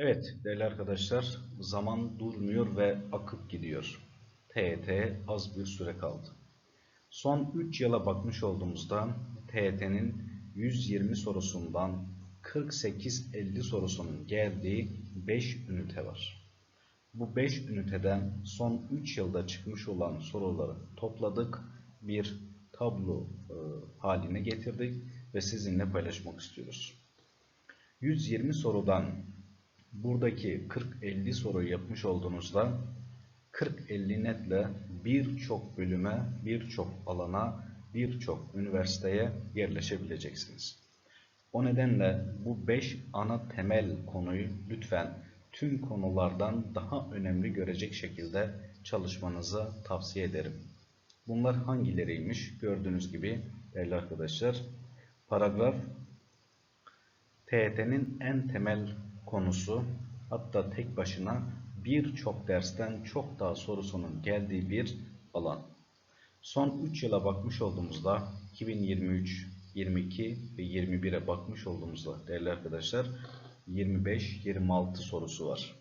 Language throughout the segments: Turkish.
Evet değerli arkadaşlar zaman durmuyor ve akıp gidiyor. TET az bir süre kaldı. Son 3 yıla bakmış olduğumuzda TET'nin 120 sorusundan 48-50 sorusunun geldiği 5 ünite var. Bu 5 üniteden son 3 yılda çıkmış olan soruları topladık. Bir tablo e, haline getirdik ve sizinle paylaşmak istiyoruz. 120 sorudan buradaki 40-50 soruyu yapmış olduğunuzda 40-50 netle birçok bölüme, birçok alana, birçok üniversiteye yerleşebileceksiniz. O nedenle bu 5 ana temel konuyu lütfen tüm konulardan daha önemli görecek şekilde çalışmanızı tavsiye ederim. Bunlar hangileriymiş? Gördüğünüz gibi değerli arkadaşlar paragraf TET'nin en temel konusu hatta tek başına birçok dersten çok daha sorusunun geldiği bir alan. Son 3 yıla bakmış olduğumuzda 2023, 22 ve 21'e bakmış olduğumuzda değerli arkadaşlar 25-26 sorusu var.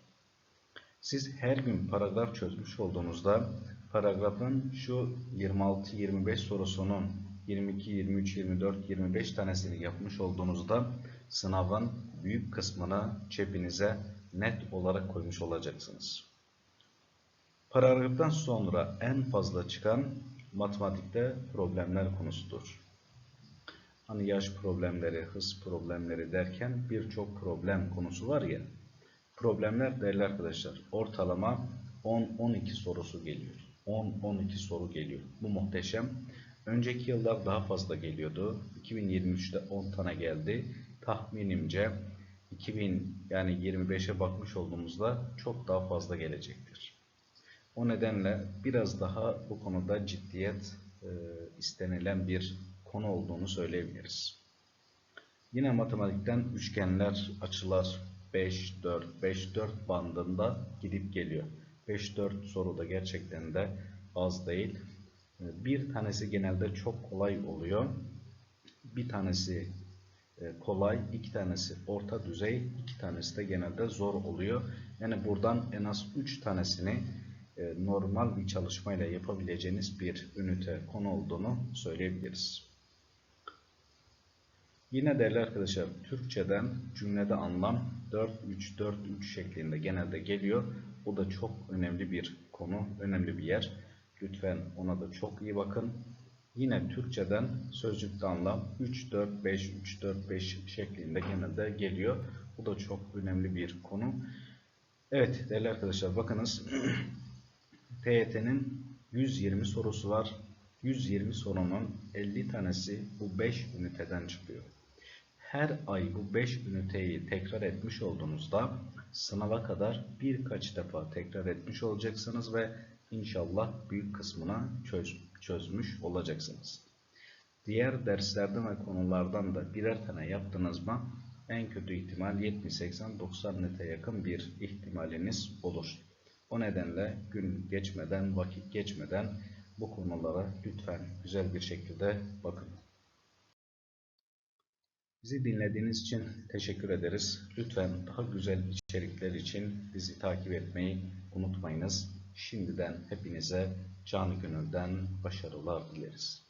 Siz her gün paragraf çözmüş olduğunuzda paragrafın şu 26-25 sorusunun 22, 23, 24, 25 tanesini yapmış olduğunuzda sınavın büyük kısmını cebinize net olarak koymuş olacaksınız. Paragraftan sonra en fazla çıkan matematikte problemler konusudur. Hani yaş problemleri, hız problemleri derken birçok problem konusu var ya. Problemler değerli arkadaşlar ortalama 10-12 sorusu geliyor. 10-12 soru geliyor. Bu muhteşem. Önceki yıllar daha fazla geliyordu. 2023'te 10 tane geldi. Tahminimce 2000 yani 25'e bakmış olduğumuzda çok daha fazla gelecektir. O nedenle biraz daha bu konuda ciddiyet e, istenilen bir konu olduğunu söyleyebiliriz. Yine matematikten üçgenler, açılar 5, 4, 5, 4 bandında gidip geliyor. 5, 4 soru da gerçekten de az değil. Bir tanesi genelde çok kolay oluyor. Bir tanesi e, kolay, iki tanesi orta düzey, iki tanesi de genelde zor oluyor. Yani buradan en az üç tanesini e, normal bir çalışmayla yapabileceğiniz bir ünite konu olduğunu söyleyebiliriz. Yine değerli arkadaşlar Türkçeden cümlede anlam 4-3-4-3 şeklinde genelde geliyor. Bu da çok önemli bir konu, önemli bir yer. Lütfen ona da çok iyi bakın. Yine Türkçeden sözcükte anlam 3, 4, 5, 3, 4, 5 şeklinde genelde geliyor. Bu da çok önemli bir konu. Evet değerli arkadaşlar bakınız. TYT'nin 120 sorusu var. 120 sorunun 50 tanesi bu 5 üniteden çıkıyor. Her ay bu 5 üniteyi tekrar etmiş olduğunuzda sınava kadar birkaç defa tekrar etmiş olacaksınız ve İnşallah büyük kısmına çöz, çözmüş olacaksınız. Diğer derslerden ve konulardan da birer tane yaptınız mı en kötü ihtimal 70-80-90 nete yakın bir ihtimaliniz olur. O nedenle gün geçmeden, vakit geçmeden bu konulara lütfen güzel bir şekilde bakın. Bizi dinlediğiniz için teşekkür ederiz. Lütfen daha güzel içerikler için bizi takip etmeyi unutmayınız. Şimdiden hepinize canı gönülden başarılar dileriz.